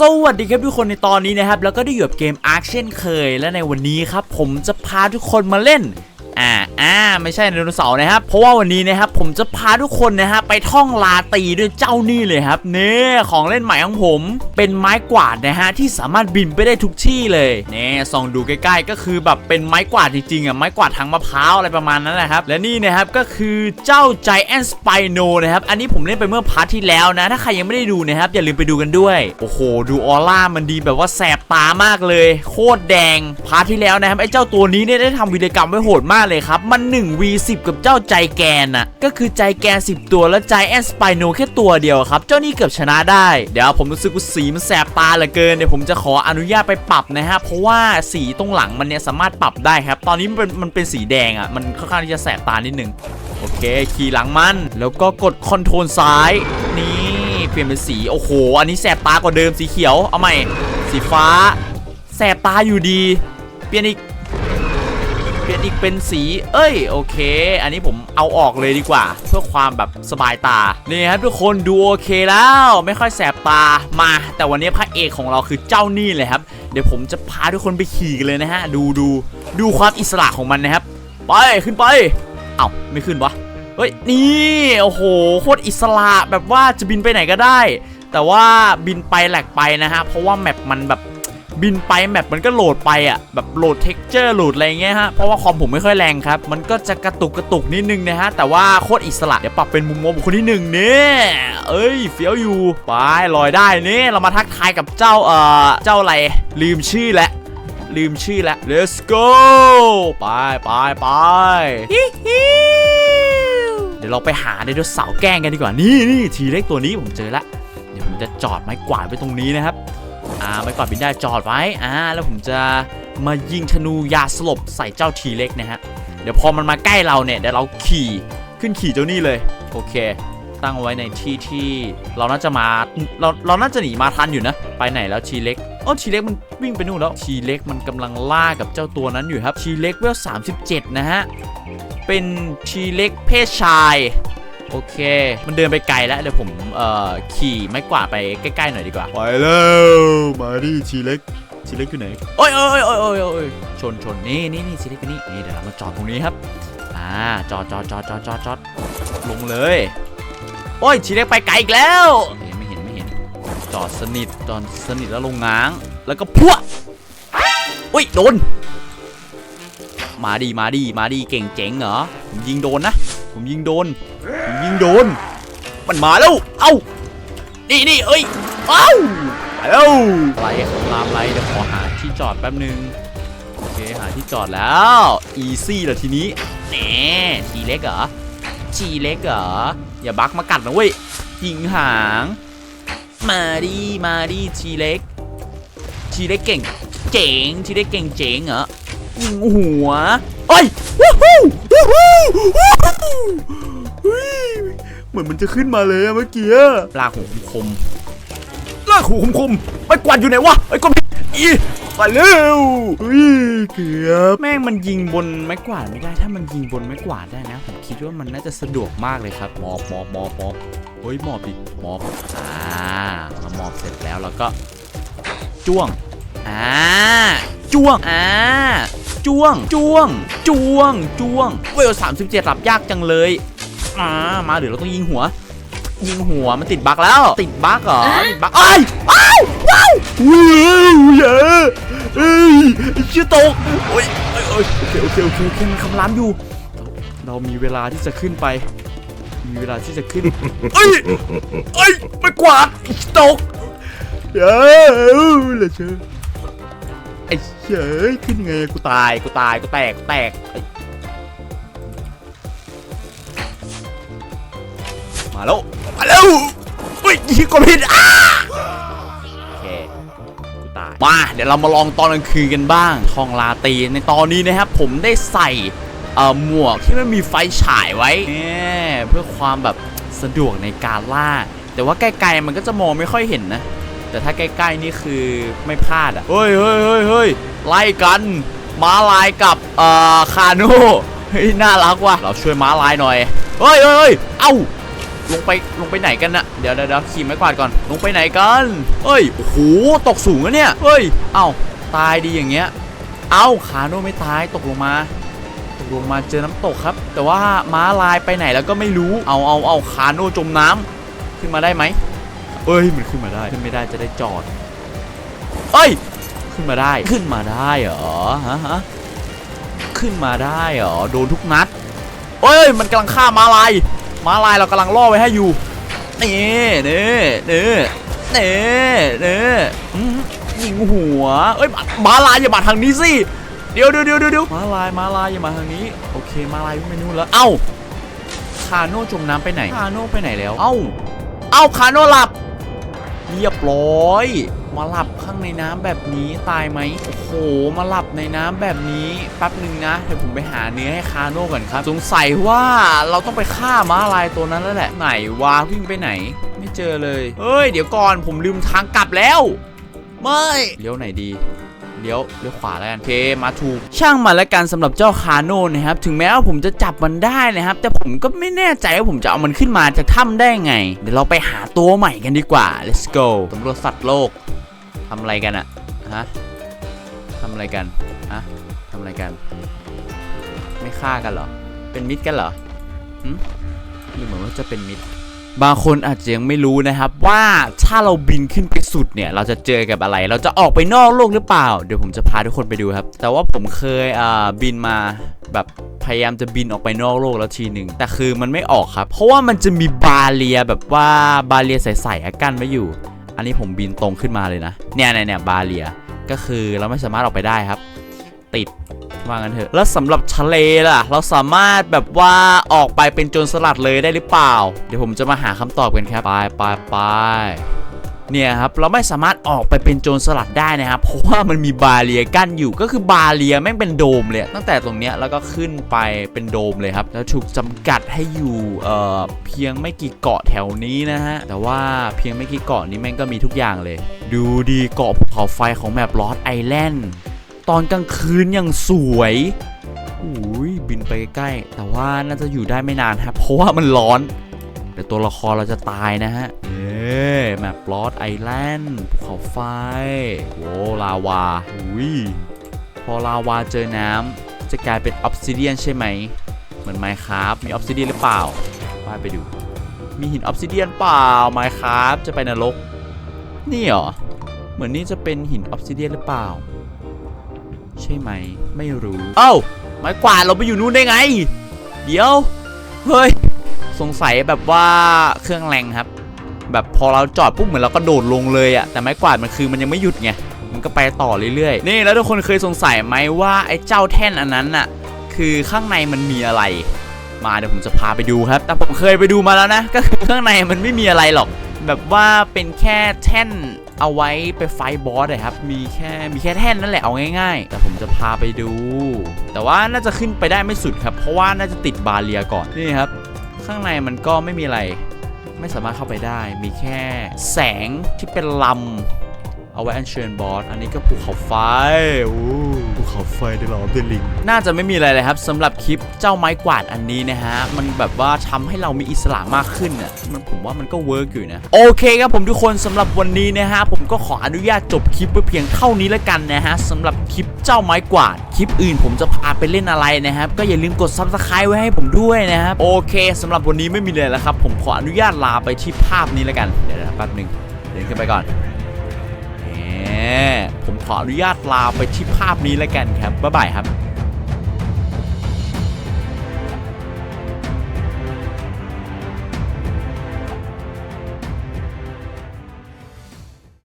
สวัสดีครับทุกคนในตอนนี้นะครับ แล้วก็ได้อยู่กับเกม Ark เช่นเคย และในวันนี้ครับ ผมจะพาทุกคนมาเล่น อ่าอ่าไม่ใช่ไดโนเสาร์นะครับ เพราะว่าวันนี้นะครับผมจะพาทุกคนนะฮะไปท่องลาตีด้วยเจ้านี่เลยครับเนี่ของเล่นใหม่ของผม เป็นไม้กวาดนะฮะที่สามารถบินไปได้ทุกที่เลยเนี่ยส่องดูใกล้ๆก็คือแบบเป็นไม้กวาดจริงๆอะไม้กวาดทางมะพร้าวอะไรประมาณนั้นแหละครับและนี่นะครับก็คือเจ้า Giant Spino นะครับอันนี้ผมเล่นไปเมื่อพาร์ทที่แล้วนะ ถ้าใครยังไม่ได้ดูนะครับอย่าลืมไปดูกันด้วยโอ้โหดูออร่ามันดีแบบว่าแสบตามากเลย โคตรแดงพาร์ทที่แล้วนะครับไอ้เจ้าตัวนี้เนี่ยได้ทำวีรกรรมไว้โหดมากเลยครับ มัน 1v10 กับเจ้าใจแกนน่ะ ก็คือใจแกน 10 ตัวแล้วใจแอนสไปโนแค่ตัวเดียวครับ เจ้านี่เกือบชนะได้ เดี๋ยวผมรู้สึกว่าสีมันแสบตาเหลือเกิน เดี๋ยวผมจะขออนุญาตไปปรับนะฮะ เพราะว่าสีตรงหลังมันเนี่ยสามารถปรับได้ครับ ตอนนี้มันเป็นมันเป็นสีแดงอะ มันค่อนข้างที่จะแสบตานิดนึง โอเค ขี่หลังมัน แล้วก็กดคอนโทรลซ้าย นี่เปลี่ยนเป็นสี โอ้โห อันนี้แสบตากว่าเดิมสีเขียว เอาใหม่ สีฟ้า แสบตาอยู่ดี เปลี่ยนอีก เปลี่ยนอีกเป็นสี เอ้ยโอเค อันนี้ผมเอาออกเลยดีกว่า เพื่อความแบบสบายตานี่ครับทุกคนดูโอเคแล้วไม่ค่อยแสบตามา แต่วันนี้พระเอกของเราคือเจ้านี่เลยครับ เดี๋ยวผมจะพาทุกคนไปขี่กันเลยนะฮะ ดูดูดูความอิสระของมันนะครับ ไปขึ้นไปเอ้าไม่ขึ้นวะเฮ้ยนี่โอ้โหโคตรอิสระแบบว่าจะบินไปไหนก็ได้ แต่ว่าบินไปแหลกไปนะฮะเพราะว่าแมปมันแบบ บินไปแมปมันก็โหลดไปอะแบบโหลดเท็กเจอร์โหลดอะไรเงี้ยฮะเพราะว่าคอมผมไม่ค่อยแรงครับ มันก็จะกระตุกกระตุกนิดนึงนะฮะแต่ว่าโคตรอิสระเดี๋ยวปรับเป็นมุมมองบุคคลที่หนึ่งเนี่ยเอ้ยเฟี้ยวอยู่ไปลอยได้นี่เรามาทักทายกับเจ้าเอ่อเจ้าอะไรลืมชื่อแล้วลืมชื่อแล้ว let's go ไปไปไปฮิฮิวเดี๋ยวเราไปหาไดโนเสาร์แกล้งกันดีกว่านี่นี่ทีเล็กตัวนี้ผมเจอละเดี๋ยวผมจะจอดไม้กวาดไว้ตรงนี้นะครับ อ่าไม้กวาดบินได้จอดไว้อ่าแล้วผมจะมายิงธนูยาสลบใส่เจ้าทีเล็กนะฮะเดี๋ยวพอมันมาใกล้เราเนี่ยเดี๋ยวเราขี่ขึ้นขี่เจ้านี่เลยโอเค ตั้งไว้ในที่ที่เราน่าจะมาเราเราน่าจะหนีมาทันอยู่นะ ไปไหนแล้วทีเล็กอ๋อทีเล็กมันวิ่งไปนู่นแล้วทีเล็กมันกำลังล่ากับเจ้าตัวนั้นอยู่ครับทีเล็กเวล37นะฮะเป็นทีเล็กเพศชาย โอเค มันเดินไปไกลแล้วเดี๋ยวผมเอ่อขี่ไม้กวาดไปใกล้ๆหน่อยดีกว่าไปแล้วมาดิชีเล็กชีเล็กอยู่ไหนโอ้ยโอ้ยโอ้ยโอ้ยโอ้ยชนชนนี่นี่นี่ทีเล็กตัวนี้นี่เดี๋ยวเรามาจอดตรงนี้ครับอ่าจอดจอดจอดจอดจอดจอดลงเลย โอ้ยทีเล็กไปไกลอีกแล้วเอ๊ะไม่เห็นไม่เห็นจอดสนิทจอดสนิทแล้วลงง้าง แล้วก็พัวอุ้ยโดนมาดีมาดีมาดีเก่งเจ๋งเหรอผมยิงโดนนะ ผมยิงโดนผมยิงโดน มันมาแล้ว เอ้า นี่นี่เอ้ย เอ้าไปแล้วไรของรามไรเดี๋ยวขอหาที่จอดแป๊บนึง โอเคหาที่จอดแล้ว อีซี่ลยทีนี้แหนทีเล็กเหรอทีเล็กเหรอ อย่าบักมากัดนะเว้ย ยิงหาง มาดิมาดิทีเล็ก ทีเล็กเก่ง เจ๋ง ทีเล็กเก่งเจ๋งเหรอ ยิงหัว เอ้ย วู้ฮู้ เฮ้ยเหมือนมันจะขึ้นมาเลยอะเมื่อกี้ลากหูคมๆลากหูคมๆไม่กวาดอยู่ไหนวะไอ้กวาดอีไปเร็วเฮ้ยเกือบแม่งมันยิงบนไม้กวาดไม่ได้ ถ้ามันยิงบนไม้กวาดได้นะผมคิดว่ามันน่าจะสะดวกมากเลยครับหมอบหมอบหมอบมอบเฮ้ยหมอบดิหมอบอ่าเราหมอบเสร็จแล้วแล้วก็จ้วงอ่าจ้วงอ่า จ้วง จ้วง จ้วง จ้วง เวลสามสิบเจ็ดหลับยากจังเลยอ่ามาเดี๋ยวเราต้องยิงหัว ยิงหัวมันติดบั๊กแล้ว ติดบั๊กเหรอติดบั๊กเอ้ยอ้าวว้าวว้าวอย่าเอ้ยชี่ตกโอ้ยโอ้ยโอ้ยโอเคโอเคโอเคโอเคมันคำรามอยู่ เรามีเวลาที่จะขึ้นไป มีเวลาที่จะขึ้นเอ้ยเอ้ยไม่กวาดตกอย่าเหลือเชื่อ ไอ้เฉยขึ้นไงกูตายกูตายกูแตกกูแตกมาแล้วมาแล้วเฮ้ยยิงกดผิดอ้าโอเคกูตายมาเดี๋ยวเรามาลองตอนกลางคืนกันบ้างทองลาตีในตอนนี้นะครับผมได้ใส่เอ่อหมวกที่ไม่มีไฟฉายไว้เนี่ยเพื่อความแบบสะดวกในการล่า แต่ว่าไกลๆมันก็จะมองไม่ค่อยเห็นนะ แต่ถ้าใกล้ๆนี่คือไม่พลาดอะเฮ้ยเฮ้ยเฮ้ยเฮ้ยไล่กันม้าลายกับเอ่อคาโน่เฮ้ยน่ารักว่ะเราช่วยม้าลายหน่อยเฮ้ยเฮ้ยเฮ้ยเอ้าลงไปลงไปไหนกันนะเดี๋ยวเดี๋ยวเดี๋ยวขี่ไม้กวาดก่อนลงไปไหนกันเอ้ยโอ้โหตกสูงอะเนี่ยเฮ้ยเอ้าตายดีอย่างเงี้ยเอ้าขาโน่ไม่ตายตกลงมาตกลงมาเจอน้ำตกครับ แต่ว่าม้าลายไปไหนแล้วก็ไม่รู้เอาเอาเอาคาโน่จมน้ำขึ้นมาได้ไหม เอ้ยมันขึ้นมาได้ขึ้นไม่ได้จะได้จอดเอ้ยขึ้นมาได้ขึ้นมาได้เหรอฮะฮะขึ้นมาได้เหรอโดนทุกนัดเอ้ยมันกำลังฆ่ามาลายมาลายเรากำลังล่อไว้ให้อยู่นี่นี่นี่นี่นี่ยิงหัวเอ้ยมาลายอย่ามาทางนี้สิเดี๋ยวเดี๋ยวเดี๋ยวเดี๋ยวมาลายมาลายอย่ามาทางนี้โอเคมาลายวิ่นู่นแล้วเอ้าคาโน่จมน้ำไปไหนคาโน่ไปไหนแล้วเอ้าเอ้าคาโน่หลับ เรียบร้อย มาหลับข้างในน้ำแบบนี้ตายไหมโอ้โห มาหลับในน้ำแบบนี้แป๊บหนึ่งนะเดี๋ยวผมไปหาเนื้อให้คาโน่ก่อนครับ สงสัยว่าเราต้องไปฆ่าม้าลายตัวนั้นแล้วแหละ ไหนวาวิ่งไปไหน ไม่เจอเลยเฮ้ย เดี๋ยวก่อนผมลืมทางกลับแล้ว ไม่เลี้ยวไหนดี เลี้ยวเลี้ยวขวาแล้วกันโอเคมาถูกช่างมันแล้วกันสำหรับเจ้าคาโน่นะครับถึงแม้ว่าผมจะจับมันได้นะครับ แต่ผมก็ไม่แน่ใจว่าผมจะเอามันขึ้นมาจากถ้ำได้ไง เดี๋ยวเราไปหาตัวใหม่กันดีกว่า let's go สำรวจสัตว์โลกทำอะไรกันอะฮะทำอะไรกันฮะทำอะไรกัน ไม่ฆ่ากันเหรอ เป็นมิตรกันเหรอหึหรือเหมือนว่าจะเป็นมิตร บางคนอาจจะยังไม่รู้นะครับว่าถ้าเราบินขึ้นไปสุดเนี่ย เราจะเจอกับอะไร เราจะออกไปนอกโลกหรือเปล่า เดี๋ยวผมจะพาทุกคนไปดูครับ แต่ว่าผมเคยอ่าบินมาแบบพยายามจะบินออกไปนอกโลกแล้วทีหนึ่งแต่คือมันไม่ออกครับ เพราะว่ามันจะมีบาเรียแบบว่าบาเรียใสๆกั้นไว้อยู่ อันนี้ผมบินตรงขึ้นมาเลยนะเนี่ยเนี่ยเนี่ยบาเรียก็คือเราไม่สามารถออกไปได้ครับ ติดว่างั้นเถอะ แล้วสำหรับทะเลล่ะ เราสามารถแบบว่าออกไปเป็นโจรสลัดเลยได้หรือเปล่า เดี๋ยวผมจะมาหาคำตอบกันครับ ไปไปไปเนี่ยครับเราไม่สามารถออกไปเป็นโจรสลัดได้นะครับ เพราะว่ามันมีบาเรียกั้นอยู่ก็คือบาเรียแม่งเป็นโดมเลย ตั้งแต่ตรงเนี้ยแล้วก็ขึ้นไปเป็นโดมเลยครับ แล้วถูกจำกัดให้อยู่เอ่อเพียงไม่กี่เกาะแถวนี้นะฮะแต่ว่าเพียงไม่กี่เกาะนี้แม่งก็มีทุกอย่างเลย ดูดีเกาะภูเขาไฟของแมปลอสไอแลนด์ ตอนกลางคืนยังสวยอุ้ยบินไปใกล้ แต่ว่าน่าจะอยู่ได้ไม่นานครับเพราะว่ามันร้อนเดี๋ยวตัวละครเราจะตายนะฮะเย้แมปลอสไอแลนด์ภูเขาไฟโว้ลาวาอุ้ยพอลาวาเจอน้ำจะกลายเป็นออ s ซิเดียนใช่ไหม เหมือนไมครับมีออ s ซิเดียนหรือเปล่าไปไปดู มีหินออ s ซิเดียนเปล่าไมครับจะไปนรก นี่เหรอ เหมือนนี่จะเป็นหินออ s ซิเดียนหรือเปล่า ใช่ไหม ไม่รู้ เอ้าไม้กวาดเราไปอยู่นู่นได้ไง เดี๋ยว เฮ้ย สงสัยแบบว่าเครื่องแรงครับ แบบพอเราจอดปุ๊บเหมือนเราก็โดดลงเลยอะแต่ไม้กวาดมันคือมันยังไม่หยุดไง มันก็ไปต่อเรื่อยๆ นี่แล้วทุกคนเคยสงสัยไหมว่าไอ้เจ้าแท่นอันนั้นน่ะคือข้างในมันมีอะไร มาเดี๋ยวผมจะพาไปดูครับ แต่ผมเคยไปดูมาแล้วนะ ก็คือข้างในมันไม่มีอะไรหรอก แบบว่าเป็นแค่แท่น เอาไว้ไปไฟบอสนะครับ มีแค่มีแค่แท่นนั่นแหละเอาง่ายๆ แต่ผมจะพาไปดู แต่ว่าน่าจะขึ้นไปได้ไม่สุดครับ เพราะว่าน่าจะติดบาเรียก่อนนี่ครับ ข้างในมันก็ไม่มีอะไร ไม่สามารถเข้าไปได้ มีแค่แสงที่เป็นลำ เอาไว้อัญเชิญบอส อันนี้ก็ภูเขาไฟโอ้ภูเขาไฟได้หรอเดลิง น่าจะไม่มีอะไรเลยครับสำหรับคลิปเจ้าไม้กวาดอันนี้นะฮะ มันแบบว่าทำให้เรามีอิสระมากขึ้นอะ มันผมว่ามันก็เวิร์กอยู่นะ โอเคครับผมทุกคนสำหรับวันนี้นะฮะ ผมก็ขออนุญาตจบคลิปไปเพียงเท่านี้แล้วกันนะฮะสำหรับคลิปเจ้าไม้กวาด คลิปอื่นผมจะพาไปเล่นอะไรนะครับ ก็อย่าลืมกด subscribe ไว้ให้ผมด้วยนะครับ โอเคสำหรับวันนี้ไม่มีเลยแล้วครับ ผมขออนุญาตลาไปที่ภาพนี้แล้วกัน เดี๋ยวนะแป๊บหนึงเดินขึ้นไปก่อนแหม ผมขออนุญาตลาไปที่ภาพนี้แล้วกันครับบ๊ายบายครับ